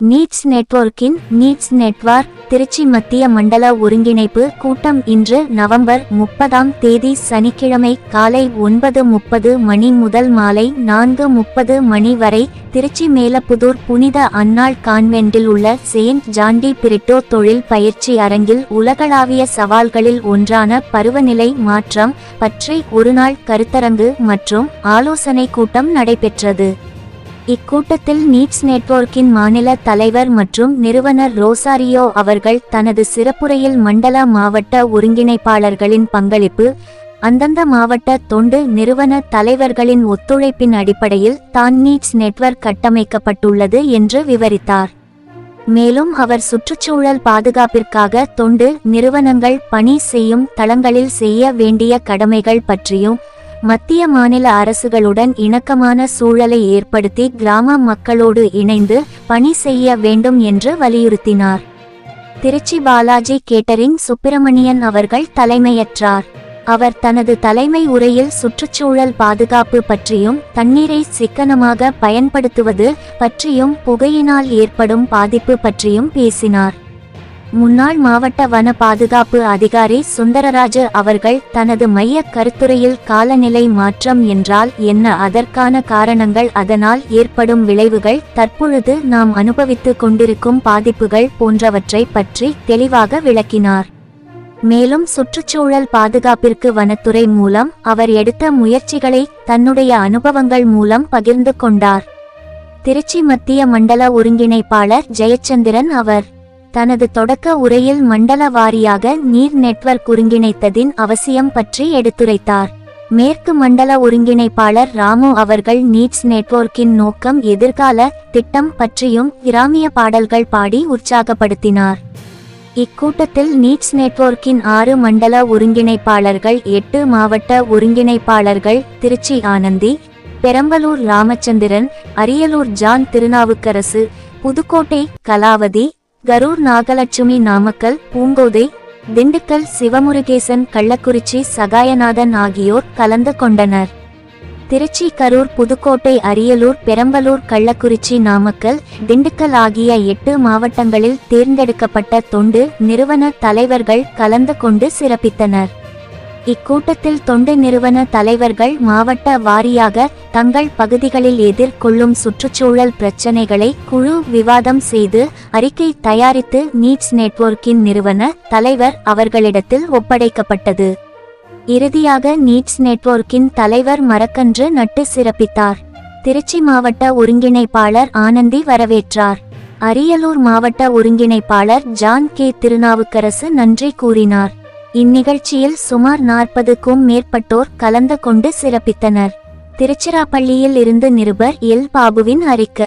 Needs நெட்வொர்க்கின் needs network Trichy மத்திய மண்டல ஒருங்கிணைப்பு கூட்டம் இன்று நவம்பர் முப்பதாம் தேதி சனிக்கிழமை காலை ஒன்பது முப்பது மணி முதல் மாலை நான்கு முப்பது மணி வரை திருச்சி மேலப்புதூர் புனித அன்னாள் கான்வென்டில் உள்ள செயின்ட் ஜான்டி பிரிட்டோ தொழில் பயிற்சி அரங்கில் உலகளாவிய சவால்களில் ஒன்றான பருவநிலை மாற்றம் பற்றி ஒருநாள் கருத்தரங்கு மற்றும் ஆலோசனை கூட்டம் நடைபெற்றது. இக்கூட்டத்தில் நீட்ஸ் நெட்வொர்க்கின் மாநில தலைவர் மற்றும் நிறுவனர் ரோசாரியோ அவர்கள் தனது சிறப்புரையில் மண்டல மாவட்ட ஒருங்கிணைப்பாளர்களின் பங்களிப்பு அந்தந்த மாவட்ட தொண்டு நிறுவன தலைவர்களின் ஒத்துழைப்பின் அடிப்படையில் தான் நீட்ஸ் நெட்வொர்க் கட்டமைக்கப்பட்டுள்ளது என்று விவரித்தார். மேலும் அவர் சுற்றுச்சூழல் பாதுகாப்பிற்காக தொண்டு நிறுவனங்கள் பணி செய்யும் தளங்களில் செய்ய வேண்டிய கடமைகள் பற்றியும் மத்திய மாநில அரசுகளுடன் இணக்கமான சூழலை ஏற்படுத்தி கிராம மக்களோடு இணைந்து பணி செய்ய வேண்டும் என்று வலியுறுத்தினார். திருச்சி பாலாஜி கேட்டரிங் சுப்பிரமணியன் அவர்கள் தலைமையற்றார். அவர் தனது தலைமை உரையில் சுற்றுச்சூழல் பாதுகாப்பு பற்றியும் தண்ணீரை சிக்கனமாக பயன்படுத்துவது பற்றியும் புகையினால் ஏற்படும் பாதிப்பு பற்றியும் பேசினார். முன்னாள் மாவட்ட வன பாதுகாப்பு அதிகாரி சுந்தரராஜ அவர்கள் தனது மைய கருத்துரையில் காலநிலை மாற்றம் என்றால் என்ன? அதற்கான காரணங்கள் அதனால் ஏற்படும் விளைவுகள் தற்பொழுது நாம் அனுபவித்துக் கொண்டிருக்கும் பாதிப்புகள் போன்றவற்றை பற்றி தெளிவாக விளக்கினார். மேலும் சுற்றுச்சூழல் பாதுகாப்பிற்கு வனத்துறை மூலம் அவர் எடுத்த முயற்சிகளை தன்னுடைய அனுபவங்கள் மூலம் பகிர்ந்து கொண்டார். திருச்சி மத்திய மண்டல ஒருங்கிணைப்பாளர் ஜெயச்சந்திரன் அவர் தனது தொடக்க உரையில் மண்டல வாரியாக நீர் நெட்வொர்க் ஒருங்கிணைத்ததின் அவசியம் பற்றி எடுத்துரைத்தார். மேற்கு மண்டல ஒருங்கிணைப்பாளர் ராமு அவர்கள் நீட்ஸ் நெட்வொர்க்கின் நோக்கம் எதிர்கால திட்டம் பற்றியும் கிராமிய பாடல்கள் பாடி உற்சாகப்படுத்தினார். இக்கூட்டத்தில் நீட்ஸ் நெட்வொர்க்கின் ஆறு மண்டல ஒருங்கிணைப்பாளர்கள் எட்டு மாவட்ட ஒருங்கிணைப்பாளர்கள் திருச்சி ஆனந்தி பெரம்பலூர் ராமச்சந்திரன் அரியலூர் ஜான் திருநாவுக்கரசு புதுக்கோட்டை கலாவதி கரூர் நாகலட்சுமி நாமக்கல் பூங்கோதை திண்டுக்கல் சிவமுருகேசன் கள்ளக்குறிச்சி சகாயநாதன் ஆகியோர் கலந்து கொண்டனர். திருச்சி கரூர் புதுக்கோட்டை அரியலூர் பெரம்பலூர் கள்ளக்குறிச்சி நாமக்கல் திண்டுக்கல் ஆகிய எட்டு மாவட்டங்களில் தேர்ந்தெடுக்கப்பட்ட தொண்டு நிறுவன தலைவர்கள் கலந்து கொண்டு சிறப்பித்தனர். இக்கூட்டத்தில் தொண்டு நிறுவன தலைவர்கள் மாவட்ட வாரியாக தங்கள் பகுதிகளில் எதிர்கொள்ளும் சுற்றுச்சூழல் பிரச்சினைகளை குழு விவாதம் செய்து அறிக்கை தயாரித்து நீட்ஸ் நெட்வொர்க்கின் நிறுவன தலைவர் அவர்களிடத்தில் ஒப்படைக்கப்பட்டது. இறுதியாக நீட்ஸ் நெட்வொர்க்கின் தலைவர் மரக்கன்று நட்டு சிறப்பித்தார். திருச்சி மாவட்ட ஒருங்கிணைப்பாளர் ஆனந்தி வரவேற்றார். அரியலூர் மாவட்ட ஒருங்கிணைப்பாளர் ஜான் கே. திருநாவுக்கரசு நன்றி கூறினார். இந்நிகழ்ச்சியில் சுமார் நாற்பதுக்கும் மேற்பட்டோர் கலந்து கொண்டு சிறப்பித்தனர். திருச்சிராப்பள்ளியில் இருந்து நிருபர் எல். பாபுவின் அறிக்கை